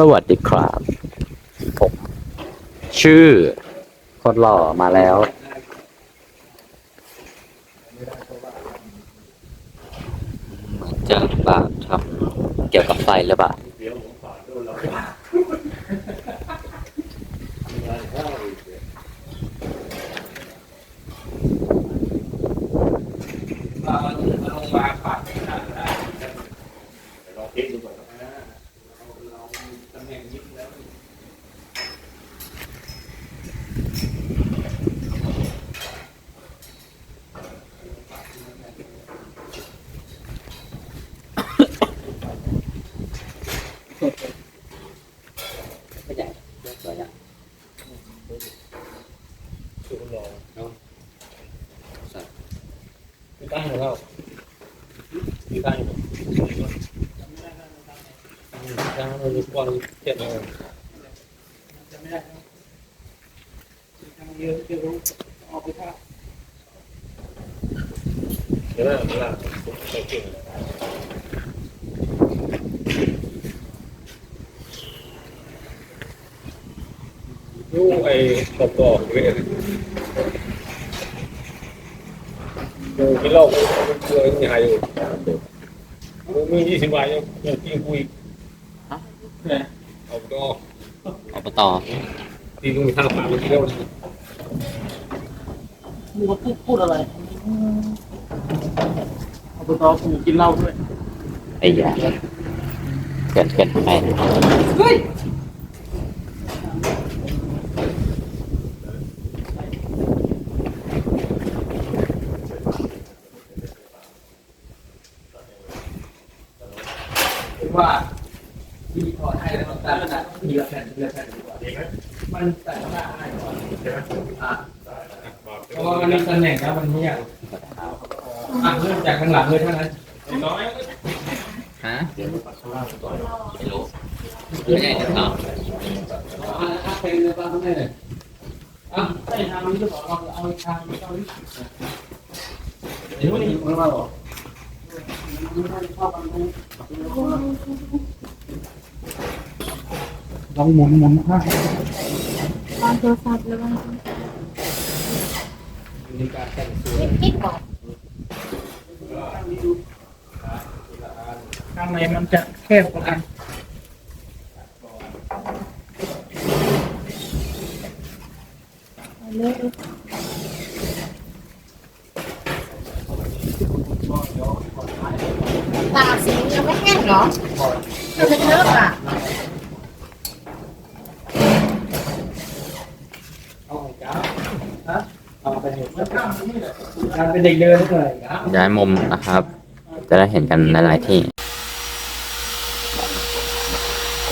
สวัสดีครับผมชื่อคนหล่อมาแล้วเหมือนจะแบบทำเกี่ยวกับไฟหรือเปล่า พี่ตั้งอยู่แล้วพี่ตั้งอยู่ตั้งเราดูบอลเจ็บเลยเยอะจะรู้ ออกไปท่าเดี๋ยวเวลาไปเก่งยูไอ้กรอบกรอบเว้ยดูกินเหล้ากูเกลือยังไงอยู่กูมียี่สิบบาทยังยังกินกูอีกเอาไปต่ออบตตีลุงทางป่ามันเที่ยวพูดพูดพูดอะไรเอาไปต่อกูกินเหล้าด้วยไอ้ยาเกินเกินไปเฮ้ยว่าที่ถอดให้ แล้วแต่ละทีละแผ่นทีละแผ่นดีกว่าดีไหมมันแต่ละหน้าให้ก่อนอะเพราะว่ามันมีตำแหน่งแล้วมันไม่ยากอะเริ่มจากข้างหลังเลยเท่านั้นน้อยฮะไม่รู้ไม่ใช่จะตอบอะไปเลยบ้างข้างในเลยอะไปทางนี้หรือเปล่าเอาเอาทางนี้เอานี้เดี๋ยวนี้มันมาบอก ลองหมุนหมุนให้วางโทรศัพท์แล้วมันมีการแต่งตัวคิดก่อนข้างในมันจะแคบกว่ากันเลยตาสียังไม่แห้งเหรอมันจะเลิกอะของจ้าฮะ เอาไปเห็นการเป็นเด็กเดินเลยครับย้ายมุมนะครับ จะได้เห็นกันหลายๆที่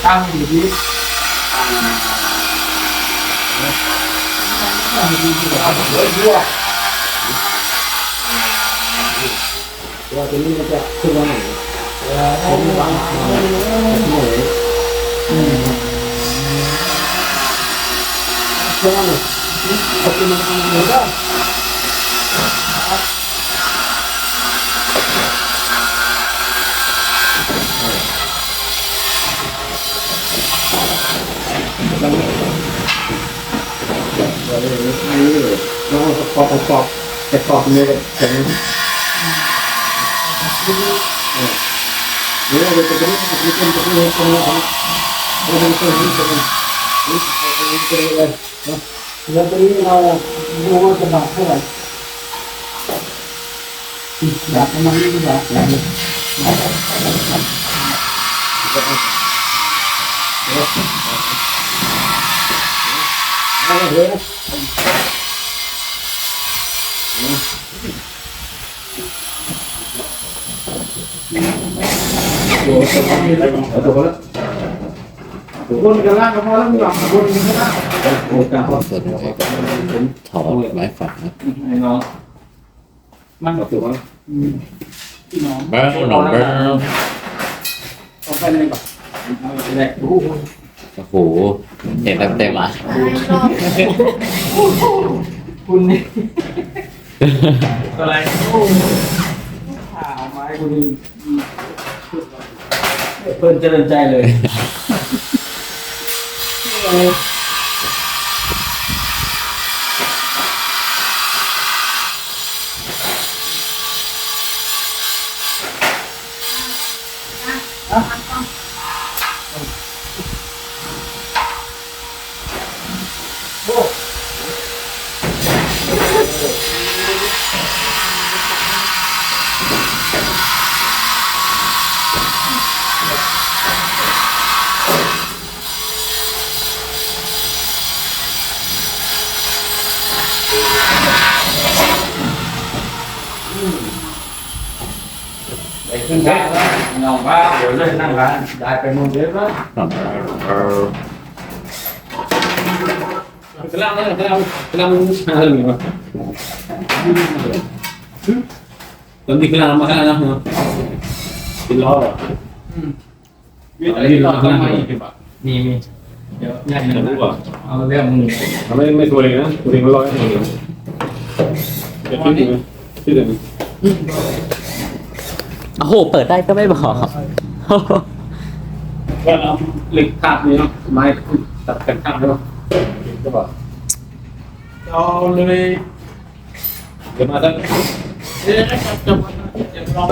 ตั้งอยู่ที่ตัวตัวนี้มันจะขึ้นมาหนผมวางหน่อยหน่อ ยเชื่อไหมขอบคุณมากเลยนะเราเลยนี่เราประกอบประกอบประกอบเลยแข็ง Yo lo que บนกันล่างก็พอแล้วมึงหลับบนกันล่างโอ้กาบนไว้ก่อนผมถอดไม้ฝักนะให้น้องมันก็ถือว่าพี่น้องเบิ้งหนองเบิ้งเอาไปเลยก่อนโอ้โหเห็นเต็มเต็มอะคุณนี่อะไรข่าวไม้คุณเพิ่นเจริญใจเลย guys. Ah? Ah? ไปขึ้นร้านแล้วนอนบ้านเดี๋ยวเลยนั่งร้านได้ไปหมดเลยว่าเออกระลังเลยกระลังกระลังอะไรอย่างเงี้ยตอนนี้กระลังมาขนาดนั้นเหรอเป็นล้อเหรออะไรที่เราทำไมมีมีเดี๋ยวง่ายจะรู้ป่ะเอาเรื่องมึงทำไมไม่ตัวเองนะตัวเองมันร้อยตัวเองจะคิดยังไงคิดยังไง โอ้โห เปิดได้ก็ไม่บอกว่าเอาเหล็กขาดนี่เนาะไม้ตัดกันข้ามได้ป่ะจะบอกเอาเลยเดี๋ยวมาสักเดี๋ยวจะจะจะลอง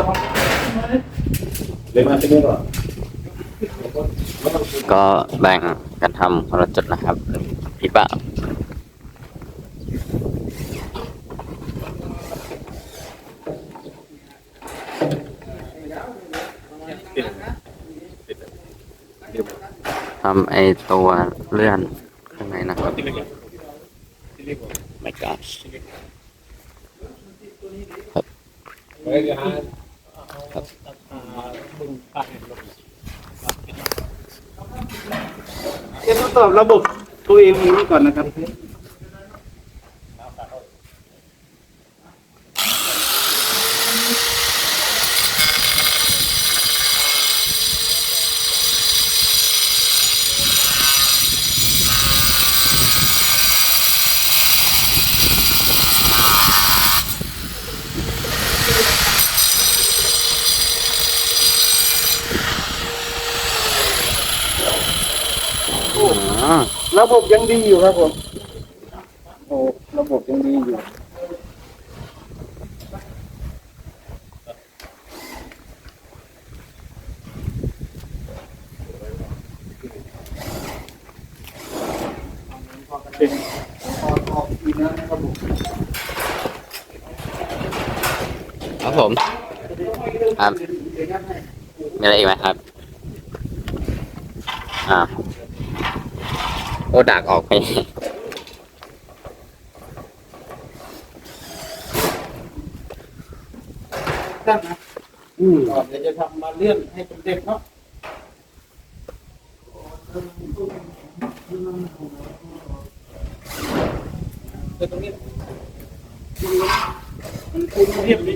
เดี๋ยวมาสักเรื่องหรอก็แบ่งกันทำคนละจุดนะครับพี่บ่า ทำไอตัวเลื่อนข้างในนะครับ my gosh ไว้จะหาจะทดสอบระบบตัวเองนี้ก่อนนะครับ ระบบยังดีอยู่ครับผมโอ้ระบบยังดีอยู่เป็นออกออกอีกนะครับผมครับผมครับมีอะไรอีกไหมครับอ่า โอ้ดักออกไปตั้งนะอืมก่อนเดี๋ยวจะทำมาเลื่อนให้เป็นเด็กเนาะแต่ตรงนี้มันคุมเรียบดี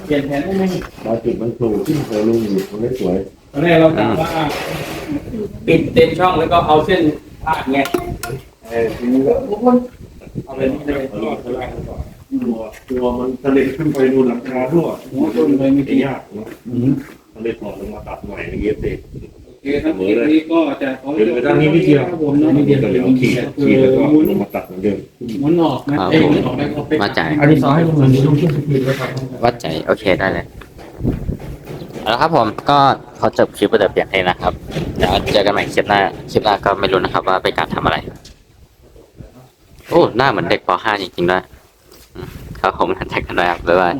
ลี่ยนแผนได้ไหมดาวจุดมันถูกที่เคยลุงอยู่มันไม่สวยตอนแรกเราถามว่าปิดเต็มช่องแล้วก็เอาเส้นพาดไงเออทีนี้ก็เอาเป็นนี่เลยรอดเท่าไหร่ก่อนตัวตัวมันทะเลขึ้นไปดูหลังคารั่วหัวต้นเลยไม่ไม่ดียากเนาะทะเลถอดลงมาตัดใหม่อย่างเงี้ยเด็กโอ เคครับคลิปนี้ก็จะขอเดี๋ยวไปด้านนี้นิดเดียวครับผมเนาะนิดเดี๋เดียยววเดี๋ยวขีดขีดแล้วก็ลงมาตัดเหมือนเดิมหมุนออกนะครับเอ้ยหมุนออกแล้วก็ไปมาจ่ายอันนี้สอนให้ลุงเหมือนลุงที่สปีดไว้ก่อนวัดใจโอเคได้เลยเอาละครับผมก็ขอจบคลิปไปแต่เพียงเท่านี้นะครับเดี๋ยวเจอกันใหม่คลิปหน้าคลิปหน้าก็ไม่รู้นะครับ ว่าเป็นการทำอะไร โอ้หน้าเหมือนเด็กป .5 จริงๆด้วยอืมครับผมกันแท็กกันด้วยครับบ๊ายบาย